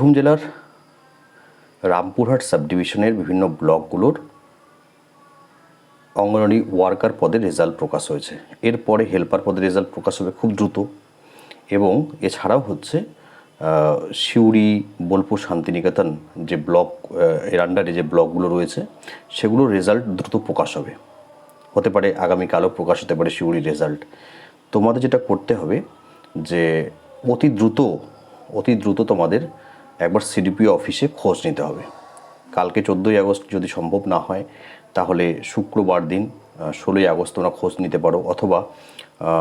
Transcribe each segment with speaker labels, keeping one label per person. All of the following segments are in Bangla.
Speaker 1: বীরভূম জেলার রামপুরহাট সাব ডিভিশনের বিভিন্ন ব্লকগুলোর অঙ্গনওয়াড়ি ওয়ার্কার পদের রেজাল্ট প্রকাশ হয়েছে। এরপরে হেল্পার পদের রেজাল্ট প্রকাশ হবে খুব দ্রুত এবং এছাড়াও হচ্ছে সিউড়ি, বোলপুর, শান্তিনিকেতন যে ব্লক এর আন্ডারে যে ব্লকগুলো রয়েছে, সেগুলোর রেজাল্ট দ্রুত প্রকাশ হবে। হতে পারে আগামীকালও প্রকাশ হতে পারে সিউড়ির রেজাল্ট। তোমাদের যেটা করতে হবে যে অতি দ্রুত অতি দ্রুত তোমাদের একবার সিডিপি অফিসে খোঁজ নিতে হবে। কালকে চোদ্দোই আগস্ট যদি সম্ভব না হয়, তাহলে শুক্রবার দিন ষোলোই আগস্ট তোমরা খোঁজ নিতে পারো, অথবা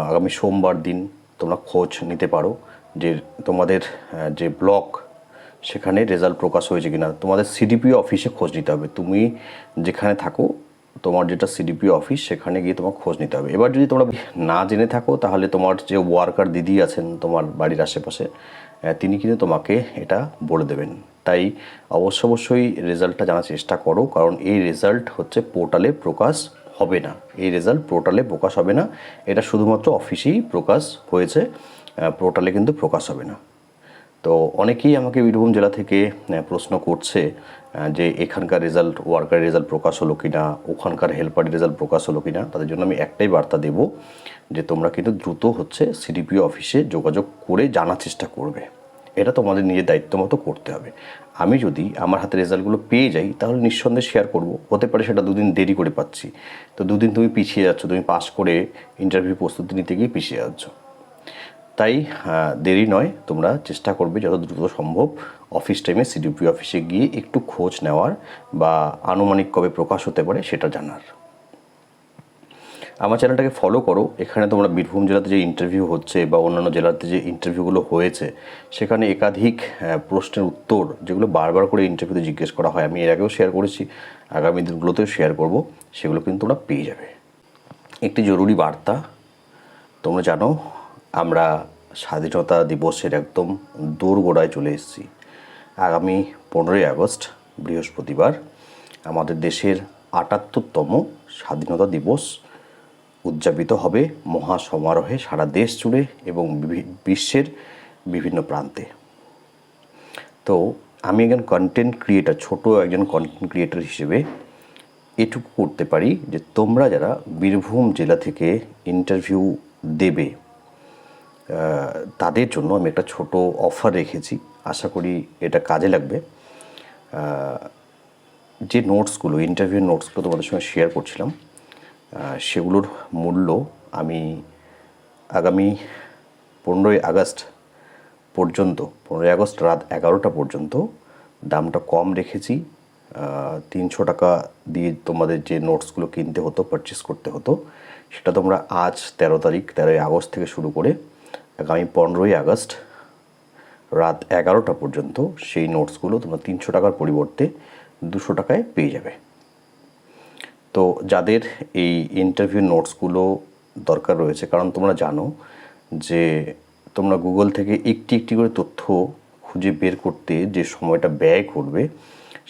Speaker 1: আগামী সোমবার দিন তোমরা খোঁজ নিতে পারো যে তোমাদের যে ব্লক, সেখানে রেজাল্ট প্রকাশ হয়েছে কিনা। তোমাদের সিডিপি অফিসে খোঁজ নিতে হবে। তুমি যেখানে থাকো তোমার যেটা সিডিপি অফিস সেখানে গিয়ে তোমার খোঁজ নিতে হবে। এবার যদি তোমরা না জেনে থাকো, তাহলে তোমার যে ওয়ার্কার দিদি আছেন, তোমার বাড়ির আশেপাশে তিনি কিন্তু তোমাকে এটা বলে দেবেন। তাই অবশ্য অবশ্যই রেজাল্টটা জানার চেষ্টা করো, কারণ এই রেজাল্ট হচ্ছে পোর্টালে প্রকাশ হবে না। এই রেজাল্ট পোর্টালে প্রকাশ হবে না। এটা শুধুমাত্র অফিসেই প্রকাশ হয়েছে পোর্টালে কিন্তু প্রকাশ হবে না। তো অনেকেই আমাকে বীরভূম জেলা থেকে প্রশ্ন করছে যে এখানকার রেজাল্ট ওয়ার্কার রেজাল্ট প্রকাশ হলো কিনা, ওখানকার হেল্পারের রেজাল্ট প্রকাশ হলো কিনা, তাদের জন্য আমি একটাই বার্তা দেব, যে তোমরা কিন্তু দ্রুত হচ্ছে সিডিপি অফিসে যোগাযোগ করে জানার চেষ্টা করবে। এটা তোমাদের নিজের দায়িত্ব মতো করতে হবে। আমি যদি আমার হাতে রেজাল্টগুলো পেয়ে যাই, তাহলে নিঃসন্দেহে শেয়ার করব। হতে পারে সেটা দুদিন দেরি করে পাচ্ছি। তো দুদিন তুমি পিছিয়ে যাচ্ছ, তুমি পাস করে ইন্টারভিউ প্রস্তুতি নিতে গিয়ে পিছিয়ে যাচ্ছ। তাই দেরি নয়, তোমরা চেষ্টা করবে যত দ্রুত সম্ভব অফিস টাইমে সিডিপি অফিসে গিয়ে একটু খোঁজ নেওয়ার বা আনুমানিক কবে প্রকাশ হতে পারে সেটা জানার। আমার চ্যানেলটাকে ফলো করো, এখানে তোমরা বীরভূম জেলাতে যে ইন্টারভিউ হচ্ছে বা অন্যান্য জেলাতে যে ইন্টারভিউগুলো হয়েছে, সেখানে একাধিক প্রশ্নের উত্তর যেগুলো বারবার করে ইন্টারভিউতে জিজ্ঞেস করা হয়, আমি এর আগেও শেয়ার করেছি, আগামী দিনগুলোতেও শেয়ার করব, সেগুলো কিন্তু তোমরা পেয়ে যাবে। একটি জরুরি বার্তা, তোমরা জানো আমরা স্বাধীনতা দিবসের একদম দোরগোড়ায় চলে এসেছি। আগামী পনেরোই আগস্ট, বৃহস্পতিবার, আমাদের দেশের আটাত্তরতম স্বাধীনতা দিবস উদযাপিত হবে মহা সমারোহে সারা দেশ জুড়ে এবং বিশ্বের বিভিন্ন প্রান্তে। তো আমি একজন কন্টেন্ট ক্রিয়েটার ছোট একজন কন্টেন্ট ক্রিয়েটার হিসেবে এটুকু করতে পারি যে তোমরা যারা বীরভূম জেলা থেকে ইন্টারভিউ দেবে তাদের জন্য আমি একটা ছোট অফার রেখেছি। আশা করি এটা কাজে লাগবে। যে নোটসগুলো ইন্টারভিউ নোটসগুলো তোমাদের সঙ্গে শেয়ার করছিলাম সেগুলোর মূল্য আমি আগামী পনেরোই আগস্ট পর্যন্ত, পনেরোই আগস্ট রাত এগারোটা পর্যন্ত দামটা কম রেখেছি। তিনশো টাকা দিয়ে তোমাদের যে নোটসগুলো কিনতে হতো পারচেস করতে হতো, সেটা তোমরা আজ তেরো তারিখ, তেরোই আগস্ট থেকে শুরু করে আগামী পনেরোই আগস্ট রাত এগারোটা পর্যন্ত সেই নোটসগুলো তোমরা তিনশো টাকার পরিবর্তে দুশো টাকায় পেয়ে যাবে। তো যাদের এই ইন্টারভিউ নোটসগুলো দরকার রয়েছে, কারণ তোমরা জানো যে তোমরা গুগল থেকে একটি একটি করে তথ্য খুঁজে বের করতে যে সময়টা ব্যয় করবে,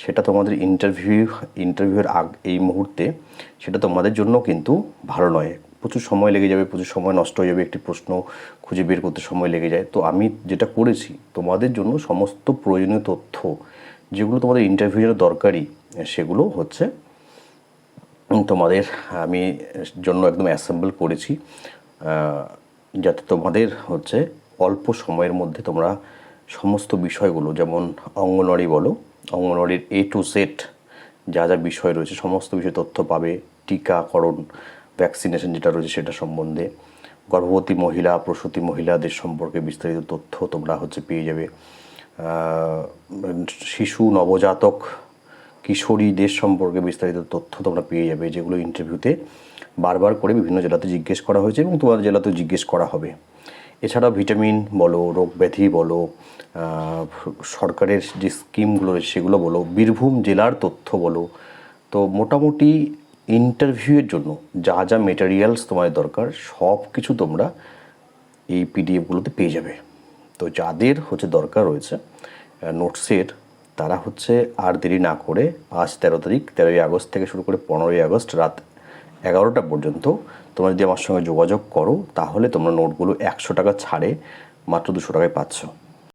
Speaker 1: সেটা তোমাদের ইন্টারভিউ ইন্টারভিউয়ের আগ এই মুহূর্তে সেটা তোমাদের জন্য কিন্তু ভালো নয়। প্রচুর সময় লেগে যাবে, প্রচুর সময় নষ্ট হয়ে যাবে, একটি প্রশ্ন খুঁজে বের করতে সময় লেগে যায়। তো আমি যেটা করেছি, তোমাদের জন্য সমস্ত প্রয়োজনীয় তথ্য, যেগুলো তোমাদের ইন্টারভিউয়ের দরকারি, সেগুলো হচ্ছে তোমাদের আমি জন্য একদম অ্যাসেম্বল করেছি যাতে তোমাদের হচ্ছে অল্প সময়ের মধ্যে তোমরা সমস্ত বিষয়গুলো, যেমন অঙ্গনওয়াড়ি বলো, অঙ্গনওয়াড়ির এ টু সেট যা যা বিষয় রয়েছে, সমস্ত বিষয় তথ্য পাবে, টিকাকরণ ভ্যাকসিনেশন যেটা রয়েছে সেটা সম্বন্ধে গর্ভবতী মহিলা, প্রসূতি মহিলাদের সম্পর্কে বিস্তারিত তথ্য তোমরা হচ্ছে পেয়ে যাবে। শিশু, নবজাতক, কিশোরীদের সম্পর্কে বিস্তারিত তথ্য তোমরা পেয়ে যাবে যেগুলো ইন্টারভিউতে বারবার করে বিভিন্ন জেলাতে জিজ্ঞেস করা হয়েছে এবং তোমাদের জেলাতেও জিজ্ঞেস করা হবে। এছাড়াও ভিটামিন বলো, রোগ ব্যাধি বলো সরকারের যে স্কিমগুলো রয়েছে সেগুলো বলো, বীরভূম জেলার তথ্য বলো। তো মোটামুটি ইন্টারভিউয়ের জন্য যা যা মেটেরিয়ালস তোমাদের দরকার, সব কিছু তোমরা এই পিডিএফগুলোতে পেয়ে যাবে। তো যাদের হচ্ছে দরকার রয়েছে নোটসের তারা হচ্ছে আর দেরি না করে আজ তেরো তারিখ, তেরোই আগস্ট থেকে শুরু করে পনেরোই আগস্ট রাত এগারোটা পর্যন্ত তোমরা যদি আমার সঙ্গে যোগাযোগ করো, তাহলে তোমরা নোটগুলো একশো টাকা ছাড়ে মাত্র দুশো টাকায় পাচ্ছ।